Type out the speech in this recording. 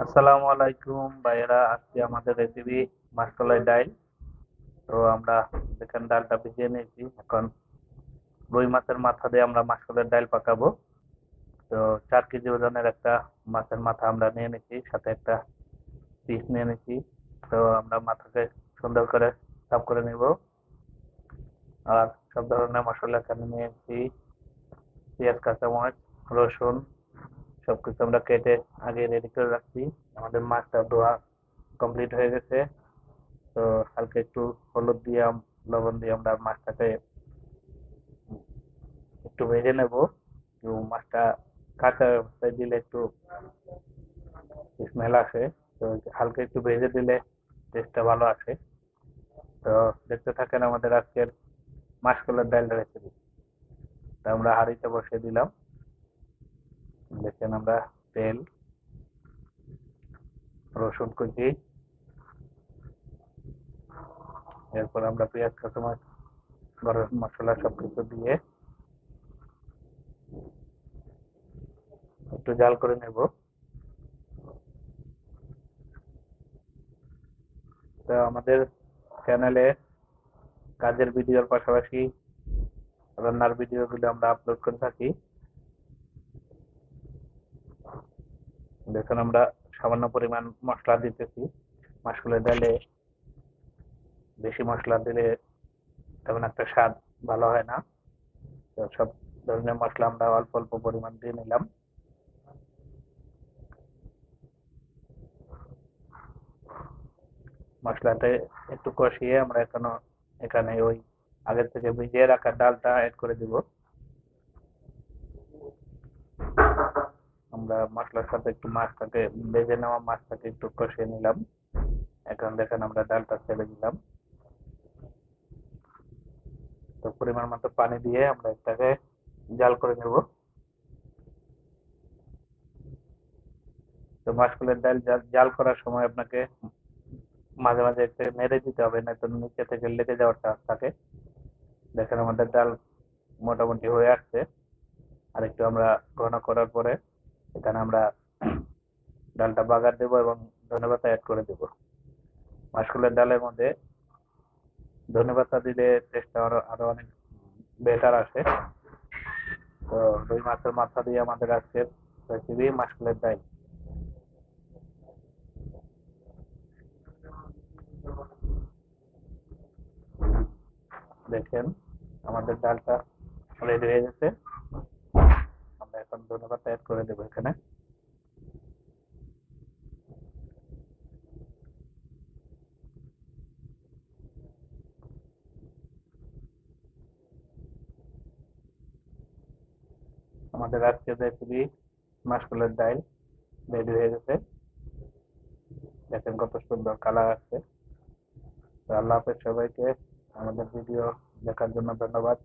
আসসালামু আলাইকুম ভাইয়েরা, আজকে আমাদের রেসিপি মাসকলাই ডাল তো আমরা দেখেন ডালটা ভিজিয়ে নিয়েছি। এখন রুই মাছের মাথা দিয়ে আমরা মাসকলাই ডাল পাকাবো। তো চার কেজি ওজনের একটা মাছের মাথা আমরা নিয়ে নিয়েছি, সাথে একটা পিস নিয়ে নিয়েছি। তো আমরা মাথাকে সুন্দর করে সাফ করে নিব। আর সব ধরনের মশলা এখানে নিয়েছি। পেঁয়াজ, কাঁচামরিচ, রসুন সবকিছু আমরা কেটে আগে রেডি করে রাখছি। আমাদের মাছটা ধোয়া কমপ্লিট হয়ে গেছে। তো হালকা একটু হলুদ দিয়ে, লবণ দিয়ে আমরা মাছটাকে একটু ভেজে নেব। একটু মাছটা কাঁচা অবস্থায় দিলে একটু স্মেল আসে। তো হালকা একটু ভেজে দিলে টেস্টটা ভালো আসে। তো দেখতে থাকেন আমাদের আজকের মাসকলার ডাল রেসিপি তা আমরা হাঁড়িতে বসিয়ে দিলাম। দেখেন আমরা তেল, রসুন কুচি, এরপর আমরা পেঁয়াজ, কাঁচামরিচ, গরম মশলা সবকিছু দিয়ে একটু জাল করে নেব। তো আমাদের চ্যানেলে কাজের ভিডিওর পাশাপাশি রান্নার ভিডিওগুলো আমরা আপলোড করে থাকি। দেখুন আমরা সামান্য পরিমাণ মশলা দিতেছি। মাসকলাই ডালে বেশি মশলা দিলে তেমন একটা স্বাদ ভালো হয় না। তো সব ধরনের মশলা আমরা অল্প অল্প পরিমাণ দিয়ে নিলাম। মশলাতে একটু কষিয়ে আমরা এখনও এখানে ওই আগের থেকে ভিজিয়ে রাখা ডালটা অ্যাড করে দিব। আমরা মশলার সাথে একটু মাছটাকে ভেজে নেওয়া মাছটাকে একটু কষিয়ে নিলাম। এখন দেখেন আমরা ডালটা ছেড়ে দিলাম। তো পরিমাণ মতো পানি দিয়ে আমরা এটাকে জাল করে নেব। তো মাসকলাইয়ের ডাল জাল করার সময় আপনাকে মাঝে মাঝে একটু মেরে দিতে হবে না তো নিচে থেকে লেগে যাওয়ার চান্স থাকে। দেখেন আমাদের ডাল মোটামুটি হয়ে আসছে। আর একটু আমরা ঘন করার পরে এখানে আমরা ডালটা বাগার দেবো এবং ধনেপাতা অ্যাড করে দেবো। মাসকলাইয়ের ডালের মধ্যে ধনেপাতা দিলে টেস্টটা আরও আরও অনেক বেটার আসে। তো রুই মাছের মাথা দিয়ে আমাদের আজকের রেসিপি মাসকলাইয়ের ডাল। দেখেন, আমাদের ডালটা রেডি হয়ে গেছে। এখন ধনেপাতা অ্যাড করে দেবো এখানে। আমাদের আজকের রেসিপি মাসকলাইয়ের ডাল রেডি হয়ে গেছে। দেখেন কত সুন্দর কালার আসছে। তো আল্লাহ হাফেজ সবাইকে আমাদের ভিডিও দেখার জন্য ধন্যবাদ।